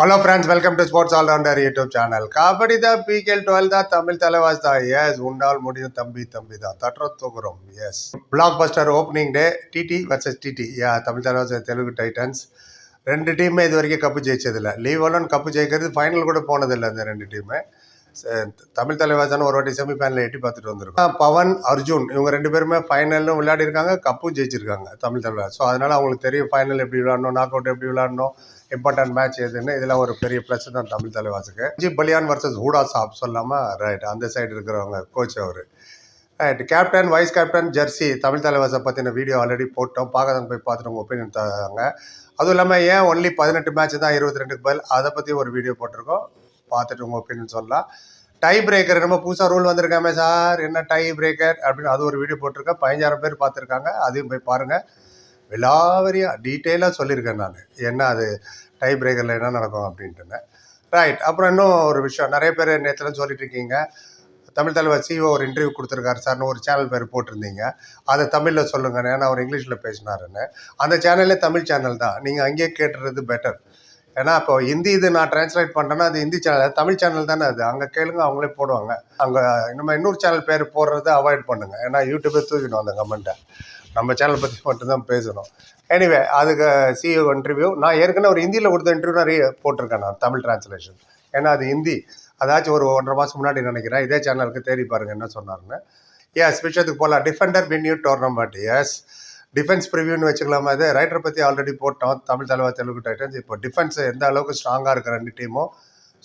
Hello friends welcome to sports allrounder YouTube channel kabaddi தான் PKL twelve தான் தமிழ் தலைவாஸ் தான். S உண்டால் முடியும் தம்பி தம்பி தான். தட்டுற தூக்குறோம். Yes blockbuster opening day TT versus TT yeah Tamil Thalaivas Telugu Titans ரெண்டு டீமே இது வரைக்கும் கப்பு ஜெயிச்சதில்லை. லீவ் ஒன் கப்பு ஜெயிக்கிறது ஃபைனல் கூட போனதில்லை இந்த ரெண்டு டீமே தமிழ் தலைவாசன் ஒரு வாட்டி செமிஃபைனல் எட்டி பார்த்துட்டு வந்திருக்கோம். பவன் அர்ஜுன் இவங்க ரெண்டு பேருமே ஃபைனலும் விளையாடி இருக்காங்க கப்பும் ஜெயிச்சிருக்காங்க தமிழ் தலைவாஸ் ஸோ அதனால அவங்களுக்கு தெரியும் ஃபைனல் எப்படி விளையாடணும் நாக் அவுட் எப்படி விளையாடணும் இம்பார்ட்டன்ட் மேட்ச் எதுன்னு. இதெல்லாம் ஒரு பெரிய ப்ளஸ் தான் தமிழ் தலைவாசுக்கு. ஜி பலியான் வர்சஸ் ஹூடா சாப் சொல்லாமல் ரைட் அந்த சைடு இருக்கிறவங்க கோச் அவர். Right captain vice captain jersey Tamil தலைவாசை பற்றின வீடியோ ஆல்ரெடி போட்டோம். பார்க்காதவங்க போய் பார்த்துட்டு உங்கள் ஒப்பீனியன் தராங்க அதுவும் இல்லாமல் ஏன் ஒன்லி பதினெட்டு மேட்ச் தான் இருபத்தி ரெண்டுக்கு பதில்? அதை பற்றி ஒரு வீடியோ போட்டிருக்கோம். பார்த்துட்டு உங்கள் ஒப்பீனியன் சொல்லலாம். டை பிரேக்கர் நம்ம புதுசாக ரூல் வந்திருக்காமே சார். என்ன டை பிரேக்கர் அப்படின்னு அது ஒரு வீடியோ போட்டிருக்கேன். பதினஞ்சாயிரம் பேர் பார்த்துருக்காங்க. அதையும் போய் பாருங்கள் விலாவரியாக டீட்டெயிலாக சொல்லியிருக்கேன் நான். என்ன அது டை பிரேக்கரில் என்ன நடக்கும் அப்படின்ட்டுன்னு. ரைட் அப்புறம் இன்னும் ஒரு விஷயம். நிறைய பேர் நேற்றுலாம் சொல்லிட்டு இருக்கீங்க. தமிழ் தலைவர் சிஓ ஒரு இன்டர்வியூ கொடுத்துருக்காரு சார்னு ஒரு சேனல் பேர் போட்டிருந்தீங்க. அதை தமிழில் சொல்லுங்கன்னு. ஏன்னா அவர் இங்கிலீஷில் பேசினாருன்னு. அந்த சேனலே தமிழ் சேனல் தான். நீங்கள் அங்கேயே கேட்டுறது பெட்டர் ஏன்னா இப்போ ஹிந்தி இது நான் டிரான்ஸ்லேட் பண்ணுறேன்னா அது ஹிந்தி சேனல் தமிழ் சேனல் தானே அது. அங்கே கேளுங்க அவங்களே போடுவாங்க. அங்கே நம்ம இன்னொரு சேனல் பேர் போடுறத அவாய்ட் பண்ணுங்கள் ஏன்னா யூடியூப்பே தூக்கிடும் அந்த கமெண்ட்டை நம்ம சேனல் பற்றி மட்டும்தான் பேசணும். எனிவே அதுக்கு சிஇஓ இன்டர்வியூ நான் ஏற்கனவே ஒரு ஹிந்தியில் கொடுத்த இன்டர்வியூ நிறைய போட்டிருக்கேன் நான் தமிழ் டிரான்ஸ்லேஷன் ஏன்னா அது ஹிந்தி. அதாச்சும் ஒரு ஒன்றரை மாதம் முன்னாடி நினைக்கிறேன். இதே சேனலுக்கு தேடி பாருங்க என்ன சொன்னாருன்னு. எஸ் விஷயத்துக்கு போகலாம் defender win you tournament yes defence ப்ரிவியூன்னு வச்சுக்கலாமா? இது ரைட்டரை பற்றி ஆல்ரெடி போட்டோம். தமிழ் தலைவர் தெலுங்கு டைட்டன்ஸ் இப்போ டிஃபென்ஸ் எந்த அளவுக்கு ஸ்ட்ராங்காக இருக்கிற ரெண்டு டீமும்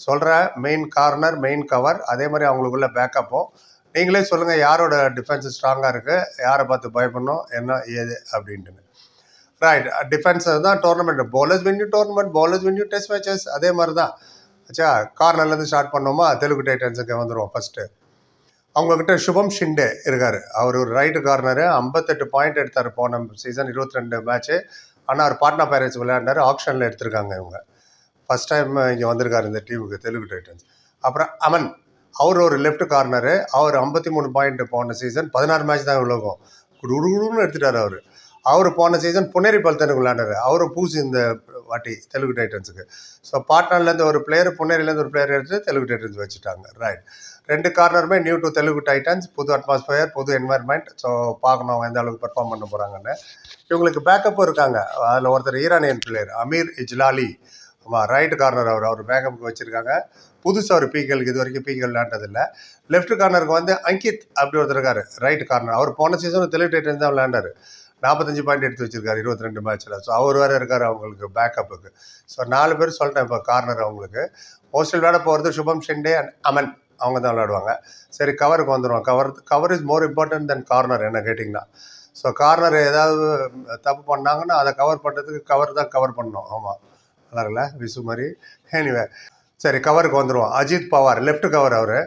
சொல்கிற மெயின் கார்னர் மெயின் கவர் அதே மாதிரி அவங்களுக்குள்ள பேக்கப்பும் நீங்களே சொல்லுங்கள் யாரோட டிஃபென்ஸ் ஸ்ட்ராங்காக இருக்குது யாரை பார்த்து பயப்படணும்? என்ன ஏது அப்படின்ட்டுன்னு. ரைட் டிஃபென்ஸ் தான் tournament bowlers win tournament bowlers win test matches அதே மாதிரி தான் ஆச்சா கார்னர்லேருந்து ஸ்டார்ட் பண்ணோமா? தெலுங்கு டைட்டன்ஸுக்கு வந்துடுவோம் ஃபஸ்ட்டு அவங்கக்கிட்ட சுபம் ஷிண்டே இருக்கார். அவர் ஒரு ரைட்டு கார்னரு ஐம்பத்தெட்டு பாயிண்ட் எடுத்தார் போன சீசன் இருபத்தி ரெண்டு மேட்ச்சு ஆனால் அவர் பாட்னா பைரட்ஸ் விளையாண்டார் ஆப்ஷனில் எடுத்திருக்காங்க இவங்க. ஃபஸ்ட் டைம் இங்கே வந்திருக்காரு இந்த டீமுக்கு தெலுங்கு டைட்டன்ஸ் அப்புறம் அமன் அவர் ஒரு லெஃப்ட் கார்னரு அவர் ஐம்பத்தி மூணு பாயிண்ட் போன சீசன் பதினாறு மேட்ச் தான் உலகம். குடுகுடுன்னு எடுத்துட்டார் அவர். அவர் போன சீசன் புனேரி பல்தனுக்கு விளையாண்டாரு. அவரும் பூசி இந்த வாட்டி தெலுங்கு டைட்டன்ஸுக்கு ஸோ பாட்னாலேருந்து ஒரு பிளேயர் புனேரிலேருந்து ஒரு பிளேயர் எடுத்து தெலுங்கு டைட்டன்ஸ் வச்சுட்டாங்க. ரைட் ரெண்டு கார்னருமே நியூ டு தெலுங்கு டைட்டன்ஸ் புது அட்மாஸ்பியர் புது என்வாயர்மெண்ட் ஸோ பார்க்கணும் அவங்க எந்த அளவுக்கு பெர்ஃபார்ம் பண்ண போகிறாங்கன்னு இவங்களுக்கு பேக்கப்பும் இருக்காங்க. அதில் ஒருத்தர் ஈரானியன் பிளேயர் அமீர் இஜ்லாலி. ஆமாம் ரைட் கார்னர் அவர் அவர் பேக்கப்புக்கு வச்சுருக்காங்க. புதுசாக ஒரு பீக்கலுக்கு இது வரைக்கும் பீக்கல் விளையாண்டதில்லை லெஃப்ட் கார்னருக்கு வந்து அங்கித் அப்படி ஒருத்தர் இருக்காரு ரைட் கார்னர் அவர் போன சீசன் தெலுங்கு டைட்டன்ஸ் தான் விளையாண்டாரு. நாற்பத்தஞ்சு பாயிண்ட் எடுத்து வச்சிருக்காரு இருபத்தி ரெண்டு மேட்ச்சில் ஸோ அவர் வேறு இருக்கார் அவங்களுக்கு பேக்கப்புக்கு ஸோ நாலு பேர் சொல்லிட்டேன் இப்போ கார்னர் அவங்களுக்கு. மோஸ்ட்லி விளையாட போகிறது சுபம் ஷெண்டே அண்ட் அமன். அவங்க தான் விளையாடுவாங்க. சரி கவருக்கு வந்துடுவோம் cover cover is more important than corner என்ன கேட்டிங்கன்னா ஸோ கார்னர் ஏதாவது தப்பு பண்ணாங்கன்னா அதை கவர் பண்ணுறதுக்கு கவர் தான் கவர் பண்ணோம் ஆமாம் நல்லா விசு மாதிரி. எனிவே சரி கவருக்கு வந்துடுவோம் அஜித் பவார் லெஃப்ட் கவர் அவர்.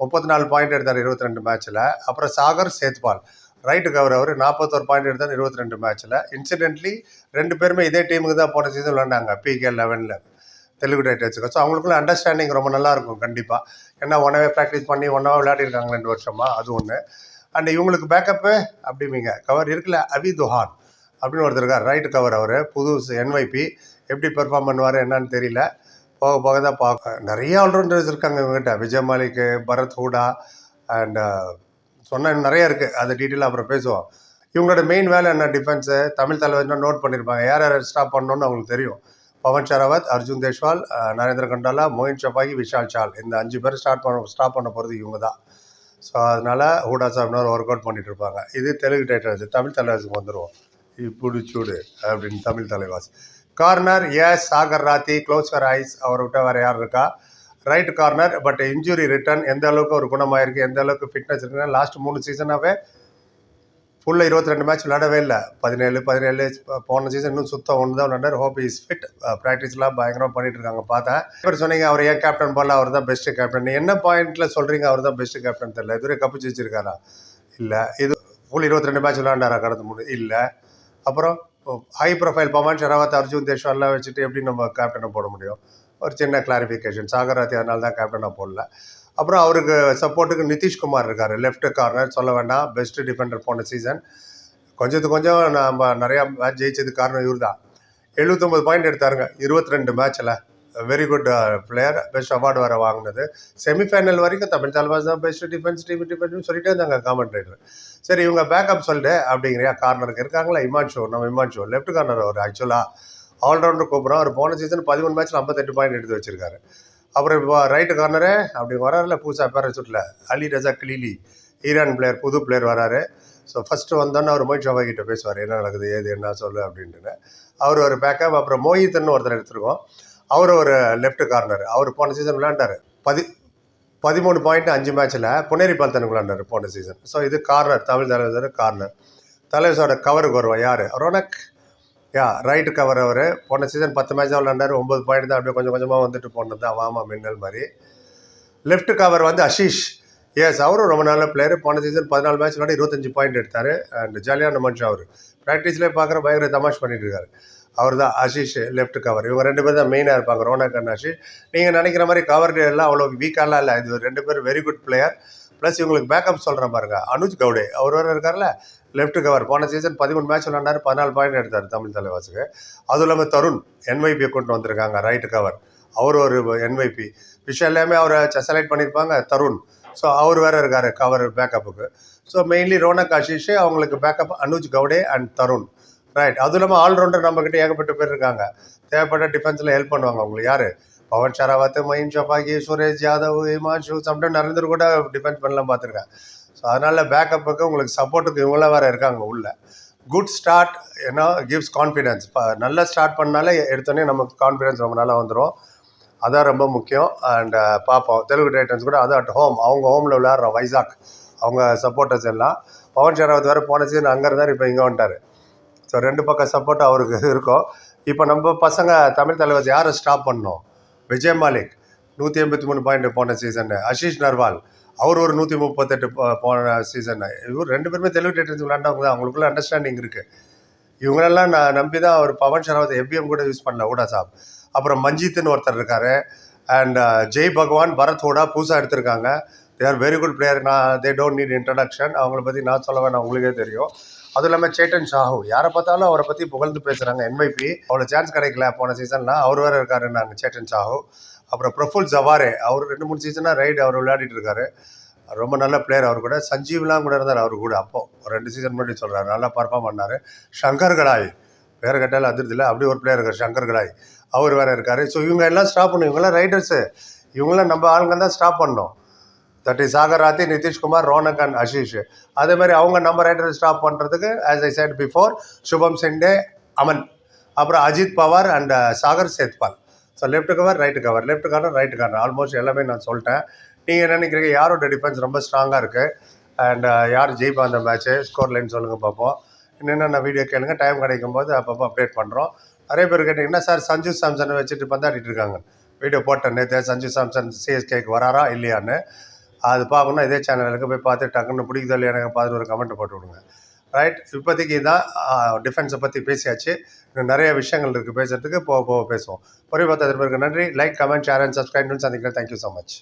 முப்பத்தி நாலு பாயிண்ட் எடுத்தார் இருபத்தி ரெண்டு மேட்ச்சில் அப்புறம் சாகர் சேத்பால் ரைட்டு கவர் அவர். நாற்பத்தோரு பாயிண்ட் எடுத்தார் இருபத்தி ரெண்டு மேட்ச்சில் இன்சிடென்ட்லி ரெண்டு பேருமே இதே டீமுக்கு தான் போன சீசன் விளாண்டாங்க பிகே லெவனில் தெலுங்கு டைட்டன்ஸுக்கு ஸோ அவங்களுக்குள்ள அண்டர்ஸ்டாண்டிங் ரொம்ப நல்லா இருக்கும் கண்டிப்பாக ஏன்னா ஒன்னாவே ப்ராக்டிஸ் பண்ணி ஒன்றாவே விளையாடிருக்காங்க ரெண்டு வருஷமா அது ஒன்று அண்ட் இவங்களுக்கு பேக்கப்பு அப்படிமிங்க கவர் இருக்குல்ல அவி துஹான் அப்படின்னு ஒருத்தர் இருக்கார். ரைட் கவர் அவர். புது என்வைபி எப்படி பெர்ஃபார்ம் பண்ணுவார் என்னன்னு தெரியல. போக போக தான் பார்க்க நிறைய ஆல்ரவுண்டர்ஸ் இருக்காங்க இவங்ககிட்ட. விஜய் மாலிக் பரத் ஹூடா அண்ட் சொன்ன நிறைய இருக்குது அது டீட்டெயிலாக அப்புறம் பேசுவோம். இவங்களோட மெயின் வேலை என்ன? டிஃபென்ஸு தமிழ் தலைவர்னா நோட் பண்ணியிருப்பாங்க யார் யார் ஸ்டாப் பண்ணணும்னு அவங்களுக்கு தெரியும். பவன் ஷராவத் அர்ஜுன் தேஷ்வால் நரேந்திர கண்டாலா மோயின் சப்பாகி விஷால் சால். இந்த அஞ்சு பேர் ஸ்டார்ட் பண்ண ஸ்டாப் பண்ண போகிறது இவங்க தான் ஸோ அதனால் ஹூடா சாப்னர் ஒர்க் அவுட் பண்ணிட்டு இருப்பாங்க. இது தெலுங்கு டைட்டர்ஸ் தமிழ் தலைவாசுக்கு வந்துடுவோம் இப்படி சூடு அப்படின்னு தமிழ் தலைவாஸ் கார்னர் எஸ் சாகர் ராத்தி க்ளோஸ்கர் ஐஸ் அவரை விட்ட வேறு யார் இருக்கா? Right corner but injury return எந்த அளவுக்கு ஒரு குணமாயிருக்கு எந்த அளவுக்கு ஃபிட்னஸ் இருக்குன்னா லாஸ்ட் மூணு சீசனாகவே ஃபுல்லாக இருபத்தி ரெண்டு மேட்ச் விளையாடவே இல்லை. பதினேழு பதினேழு போன சீசன் இன்னும் சுத்தம் ஒன்று தான் விளையாண்டார் ஹோப் இஸ் ஃபிட் ப்ராக்டிஸ்லாம் பயங்கரமாக பண்ணிட்டு இருக்காங்க. பார்த்தேன் இப்போ சொன்னீங்க அவர் ஏன் கேப்டன் போல அவர் தான் பெஸ்ட்டு கேப்டன் என்ன பாயிண்ட்டில் சொல்கிறீங்க அவர் தான் பெஸ்ட்டு கேப்டன் தெரியல. இதுவரை கப்பு ஜெயிச்சிருக்காரா இல்லை. இது ஃபுல் இருபத்தி ரெண்டு மேட்ச் விளையாண்டாரா? கடந்த மூணு இல்லை. அப்புறம் ஹை ப்ரொஃபைல் பவன் ஷெராவத் அர்ஜுன் தேஷ்வால்லாம் வச்சுட்டு எப்படி நம்ம கேப்டனை போட முடியும்? ஒரு சின்ன கிளாரிஃபிகேஷன் சாகராத்தி அதனால தான் கேப்டனாக போடல. அப்புறம் அவருக்கு சப்போர்ட்டுக்கு நிதிஷ்குமார் இருக்கார். லெஃப்ட் கார்னர் சொல்ல வேண்டாம். பெஸ்ட் டிஃபெண்டர் போன சீசன் கொஞ்சத்துக்கு கொஞ்சம் நம்ம நிறையா மேட்ச் ஜெயிச்சது காரணம் இவர் தான் எழுபத்தொம்பது பாயிண்ட் எடுத்தாருங்க இருபத்தி ரெண்டு மேட்ச்சில் very good player best award வேறு வாங்கினது. செமிஃபைனல் வரைக்கும் தமிழ் தலைவாஸ் தான் பெஸ்ட் டிஃபென்ஸ் டீம் டிஃபென்ஸ் சொல்லிட்டே இருந்தாங்க காமெண்ட்ரேட்டர் சரி இவங்க பேக்கப் சொல்லிட்டு அப்படிங்கிறியா? கார்னருக்கு இருக்காங்களா? இமான்ஷோ நம்ம இமான்ஷோ. லெஃப்ட் கார்னர் அவர் ஆக்சுவலாக ஆல்ரவுண்டர் கூப்பிட்றோம் அவர் போன சீசன் பதிமூணு மேட்ச்சில் ஐம்பத்தெட்டு பாயிண்ட் எடுத்து வச்சிருக்காரு. அப்புறம் இப்போ ரைட்டு கார்னரே அப்படி வராருல புதுசாக பேரசூட்டில் Ali Reza Khalili Iran player புது பிளேயர் வராரு ஸோ ஃபஸ்ட்டு வந்தோன்னே அவர் மோஹித் ஷாபா கிட்ட பேசுவார். என்ன நடக்குது? ஏது? என்ன? சொல்லு அப்படின்ட்டுன்னு. அவர் ஒரு பேக்கப் அப்புறம் மோஹித்னு ஒருத்தர் எடுத்துருக்கோம். அவர் ஒரு லெஃப்ட் கார்னர் அவர் போன சீசன் விளையாண்டார். பதி பதிமூணு பாயிண்ட் அஞ்சு மேட்ச்சில் புனேரி பால்தனுக்கு விளையாண்டார் போன சீசன் ஸோ இது கார்னர் தமிழ் தலைவர் கார்னர் தலைவரோட கவருக்கு வருவான் யார்? ரோனக். யா ரைட்டு கவர் அவர். போன சீசன் பத்து மேட்ச் தான் விளையாண்டார். ஒம்பது பாயிண்ட் தான் அப்படியே கொஞ்சம் கொஞ்சமாக வந்துட்டு போனது தான் வாமா மின்னல் மாதிரி. லெஃப்ட் கவர் வந்து அஷீஷ் எஸ் அவரும் ரொம்ப நல்ல பிளேயர் போன சீசன் பதினாலு மேட்ச் விளையாடி இருபத்தஞ்சு பாயிண்ட் எடுத்தார். அண்ட் ஜாலியான மனுஷன் அவர். ப்ராக்டிஸ்லேயே பார்க்குற பயங்கர தமாஷ் பண்ணிட்டு இருக்காரு. அவர் தான் அஷீஷ் லெஃப்ட் கவர் இவங்க ரெண்டு பேர் தான் மெயினாக இருப்பாங்க. ரோனக் அண்ட் ஆஷிஷ் நீங்கள் நினைக்கிற மாதிரி கவர் எல்லாம் அவ்வளோ வீக்காலாம் இல்லை. இது ரெண்டு பேர் வெரி குட் பிளேயர் ப்ளஸ் இவங்களுக்கு பேக்கப் சொல்கிறேன் பாருங்க. அனுஜ் கவுடே. அவர் வேறு இருக்கார்ல? லெஃப்ட் கவர் போன சீசன் பதிமூணு மேட்ச் விளாண்டார் பதினாலு பாயிண்ட் எடுத்தார் தமிழ் தலைவாசுக்கு அதுவும் இல்லாமல் தருண் என்வைபியை கொண்டு வந்திருக்காங்க ரைட்டு கவர் அவர் ஒரு என்வைபி விஷயம் எல்லாமே அவரை செலக்ட் பண்ணியிருப்பாங்க தருண். ஸோ அவர் வேறு இருக்கார் கவர் பேக்கப்புக்கு ஸோ மெயின்லி ரோனக் ஆஷிஷ் அவங்களுக்கு backup Anuj Gawde and Tarun. Right அதுவும் இல்லாமல் ஆல்ரவுண்டர் நம்மக்கிட்ட ஏகப்பட்ட பேர் இருக்காங்க. தேவைப்பட்ட டிஃபென்ஸில் ஹெல்ப் பண்ணுவாங்க அவங்களுக்கு. யார்? பவன் ஷராவத் மயின் ஷபாகி சுரேஷ் யாதவ் ஹிமான்ஷு சம்டைம் நரேந்தர் கூட டிஃபென்ஸ் பண்ணலாம் பார்த்துருக்கேன். ஸோ அதனால் பேக்கப்புக்கு உங்களுக்கு சப்போர்ட்டுக்கு இவங்கள வேறு இருக்காங்க உள்ள. குட் ஸ்டார்ட் ஏன்னா கிவ்ஸ் கான்ஃபிடென்ஸ் இப்போ நல்லா ஸ்டார்ட் பண்ணாலே எடுத்தோடனே நமக்கு கான்ஃபிடென்ஸ் ரொம்ப நல்லா வந்துடும் அதான் ரொம்ப முக்கியம். அண்ட் uh, பார்ப்போம் தெலுங்கு டைட்டன்ஸ் கூட அது அட் ஹோம் அவங்க ஹோமில் விளையாடுற வைசாக். அவங்க சப்போர்ட்டர்ஸ் எல்லாம். பவன் ஷராவத் வேறு போன சீசன் அங்கே இருந்தார் இப்போ இங்கே வந்துட்டார். ஸோ ரெண்டு பக்கம் சப்போர்ட் அவருக்கு இருக்கும். இப்போ நம்ம பசங்க தமிழ் தலைவர் யாரை ஸ்டாப் பண்ணோம் விஜய் மாலிக். நூற்றி எண்பத்தி மூணு பாயிண்ட் போன சீசனு அஷீஷ் நர்வால். அவர் ஒரு நூற்றி முப்பத்தெட்டு போன சீசன் இவர் ரெண்டு பேருமே தெலுங்கு டேட்டர்ஸ் விளாண்டவங்க தான். அவங்களுக்குள்ள அண்டர்ஸ்டாண்டிங் இருக்குது இவங்களெல்லாம் நான் நம்பி தான் அவர் பவன் ஷராவத் எஃபிஎம் கூட யூஸ் பண்ணல ஊடா சாப். அப்புறம் மஞ்சித்னு ஒருத்தர் இருக்கார். அண்ட் uh, ஜெய் பகவான் பரத் ஹூடா புதுசாக எடுத்திருக்காங்க. They are very good player நான் தே டோன்ட் நீட் இன்ட்ரடக்ஷன் அவங்கள பற்றி நான் சொல்ல வேணாம் உங்களுக்கே தெரியும். அதுவும் இல்லாமல் சேட்டன் ஷாஹு. யாரை பார்த்தாலும் அவரை பற்றி புகழ்ந்து பேசுகிறாங்க என்ஐபி அவ்வளோ சான்ஸ் கிடைக்கல போன சீசனில் அவர் வேறு இருக்காரு நாங்கள் சேட்டன் ஷாஹு. அப்புறம் பிரஃபுல் ஜவாரே. அவர் ரெண்டு மூணு சீசனாக ரைடு அவர் விளையாடிட்டு இருக்காரு. ரொம்ப நல்ல பிளேயர் அவர் கூட. சஞ்சீவ்லாம் கூட இருந்தார் அவர் கூட அப்போ. ஒரு ரெண்டு சீசன் முன்னாடி சொல்கிறாரு நல்லா பர்ஃபார்ம் பண்ணார். ஷங்கர் கடாய் பேர் கேட்டாலும் அதிர்து இல்லை. அப்படி ஒரு பிளேயர் இருக்கார் ஷங்கர் கடாய் அவர் வேறு இருக்கார். ஸோ இவங்க எல்லாம் ஸ்டாப் பண்ணும் இவங்கெல்லாம் ரைடர்ஸு இவங்களாம் நம்ம ஆளுங்க தான் ஸ்டாப் பண்ணோம் that is Sagar Nitish Kumar Ronak and Ashish அதே மாதிரி அவங்க நம்ம ரைடர் ஸ்டாப் பண்ணுறதுக்கு ஆஸ் ஐ சைட் பிஃபோர் சுபம் செண்டே அமன் அப்புறம் Ajit Pawar and Sagar Sethpal so left cover right cover left corner right corner almost எல்லாமே நான் சொல்லிட்டேன். நீங்கள் என்ன நினைக்கிறீங்க? யாரோட டிஃபென்ஸ் ரொம்ப ஸ்ட்ராங்காக இருக்குது அண்ட் யார் ஜெயிப்பா அந்த மேட்ச்சு ஸ்கோர் லைன் சொல்லுங்கள் பார்ப்போம் என்னென்ன வீடியோ கேளுங்க. டைம் கிடைக்கும் போது அப்பப்போ அப்டேட் பண்ணுறோம் நிறைய பேர் கேட்டிங்கன்னா சார் சஞ்சு சாம்சனை வச்சுட்டு பந்தாடிட்டு இருக்காங்க. வீடியோ போட்டேன் நேற்று சஞ்சு சாம்சன் சிஎஸ்கேக்கு வராரா? இல்லையான்னு. அது பார்க்கணும் இதே சேனலுக்கு போய் பார்த்து டக்குன்னு பிடிக்குதோ இல்லையா எனக்கு பார்த்துட்டு ஒரு கமெண்ட் போட்டு விடுங்க. ரைட் இப்போதைக்கு தான் டிஃபென்ஸை பற்றி பேசியாச்சு. இன்னும் நிறைய விஷயங்கள் இருக்குது பேசுறதுக்கு போக போக பேசுவோம். பொறி பார்த்த நன்றி. Like comment share and subscribe சந்திக்கிறேன். Thank you so much